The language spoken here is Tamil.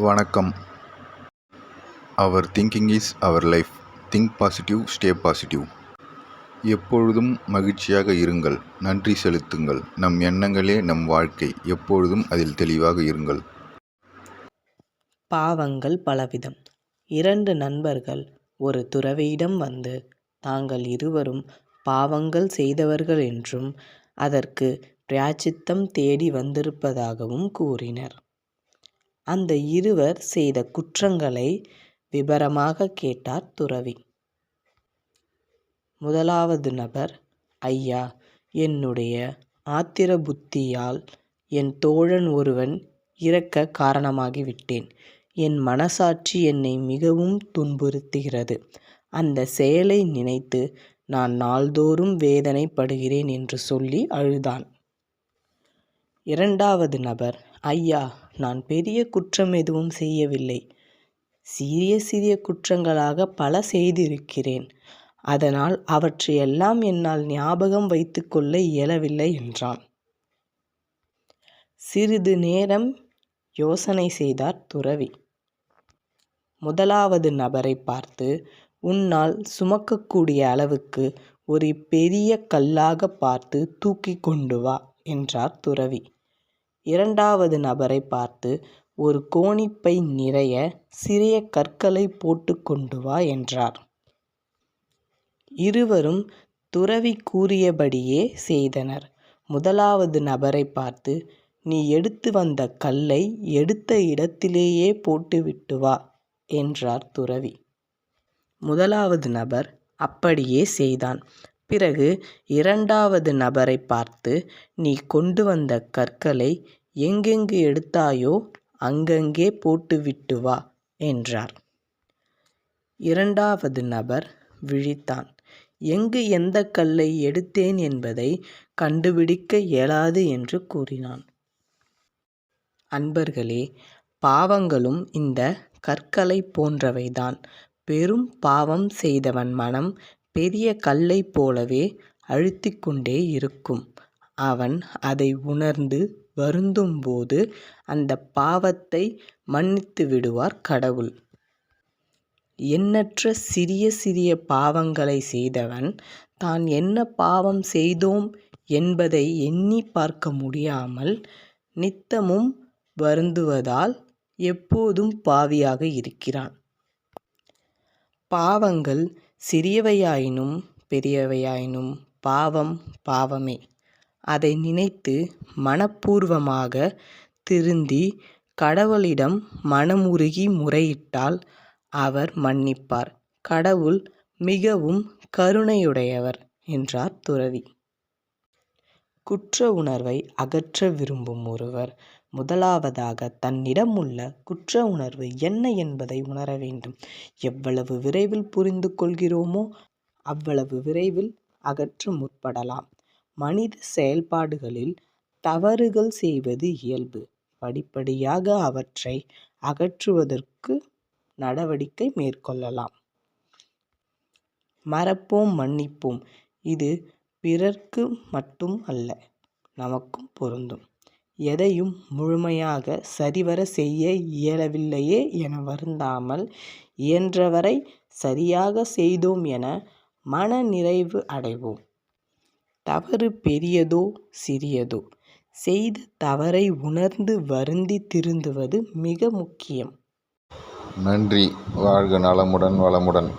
வணக்கம். Our thinking is our life think positive stay positive எப்பொழுதும் மகிழ்ச்சியாக இருங்கள். நன்றி செலுத்துங்கள். நம் எண்ணங்களே நம் வாழ்க்கை. எப்பொழுதும் அதில் தெளிவாக இருங்கள். பாவங்கள் பலவிதம். இரண்டு நண்பர்கள் ஒரு துறவியிடம் வந்து தாங்கள் இருவரும் பாவங்கள் செய்தவர்கள் என்றும் அதற்கு பிராச்சித்தம் தேடி வந்திருப்பதாகவும் கூறினர். அந்த இருவர் செய்த குற்றங்களை விபரமாக கேட்டார் துறவி. முதலாவது நபர் ஐயா என்னுடைய ஆத்திர புத்தியால் என் தோழன் ஒருவன் இறக்க காரணமாகிவிட்டேன். என் மனசாட்சி என்னை மிகவும் துன்புறுத்துகிறது. அந்த செயலை நினைத்து நான் நாள்தோறும் வேதனைப்படுகிறேன் என்று சொல்லி அழுதான். இரண்டாவது நபர் ஐயா நான் பெரிய குற்றம் எதுவும் செய்யவில்லை. சிறிய சிறிய குற்றங்களாக பல செய்திருக்கிறேன். அதனால் அவற்றையெல்லாம் என்னால் ஞாபகம் வைத்துக்கொள்ள இயலவில்லை என்றான். சிறிது நேரம் யோசனை செய்தார் துறவி. முதலாவது நபரை பார்த்து உன்னால் சுமக்கக்கூடிய அளவுக்கு ஒரு பெரிய கல்லாக பார்த்து தூக்கி கொண்டு வா என்றார் துறவி. இரண்டாவது நபரை பார்த்து ஒரு கோணிப்பை நிறைய சிறிய கற்களை போட்டு கொண்டு வா என்றார். இருவரும் துறவி கூறியபடியே செய்தனர். முதலாவது நபரை பார்த்து நீ எடுத்து வந்த கல்லை எடுத்த இடத்திலேயே போட்டுவிட்டு வா என்றார் துறவி. முதலாவது நபர் அப்படியே செய்தான். பிறகு இரண்டாவது நபரை பார்த்து நீ கொண்டு வந்த கற்களை எங்கெங்கு எடுத்தாயோ அங்கங்கே போட்டுவிட்டு வா என்றார். இரண்டாவது நபர் விழித்தான். எங்கு எந்த கல்லை எடுத்தேன் என்பதை கண்டுபிடிக்க இயலாது என்று கூறினான். அன்பர்களே பாவங்களும் இந்த கற்களை போன்றவைதான். பெரும் பாவம் செய்தவன் மனம் பெரிய கல்லைப் போலவே அழுத்திக் கொண்டே இருக்கும். அவன் அதை உணர்ந்து வருந்தும் போது அந்த பாவத்தை மன்னித்து விடுவார் கடவுள். எண்ணற்ற சிறிய சிறிய பாவங்களை செய்தவன் தான் என்ன பாவம் செய்தோம் என்பதை எண்ணி பார்க்க முடியாமல் நித்தமும் வருந்துவதால் எப்போதும் பாவியாக இருக்கிறான். பாவங்கள் சிறியவையாயினும் பெரியவையாயினும் பாவம் பாவமே. அதை நினைத்து மனப்பூர்வமாக திருந்தி கடவுளிடம் மனமுருகி முறையிட்டால் அவர் மன்னிப்பார். கடவுள் மிகவும் கருணையுடையவர் என்றார் துறவி. குற்ற உணர்வை அகற்ற விரும்பும் ஒருவர் முதலாவதாக தன்னிடம் உள்ள குற்ற உணர்வு என்ன என்பதை உணர வேண்டும். எவ்வளவு விரைவில் புரிந்து கொள்கிறோமோ அவ்வளவு விரைவில் அகற்ற முற்படலாம். மனித செயல்பாடுகளில் தவறுகள் செய்வது இயல்பு. படிப்படியாக அவற்றை அகற்றுவதற்கு நடவடிக்கை மேற்கொள்ளலாம். மறப்போம் மன்னிப்போம். இது பிறர்க்கு மட்டும் அல்ல நமக்கும் பொருந்தும். எதையும் முழுமையாக சரிவர செய்ய இயலவில்லையே என வருந்தாமல் இயன்றவரை சரியாக செய்தோம் என மன நிறைவு அடைவோம். தவறு பெரியதோ சிறியதோ செய்த தவறை உணர்ந்து வருந்தி திருந்துவது மிக முக்கியம். நன்றி. வாழ்க நலமுடன் வளமுடன்.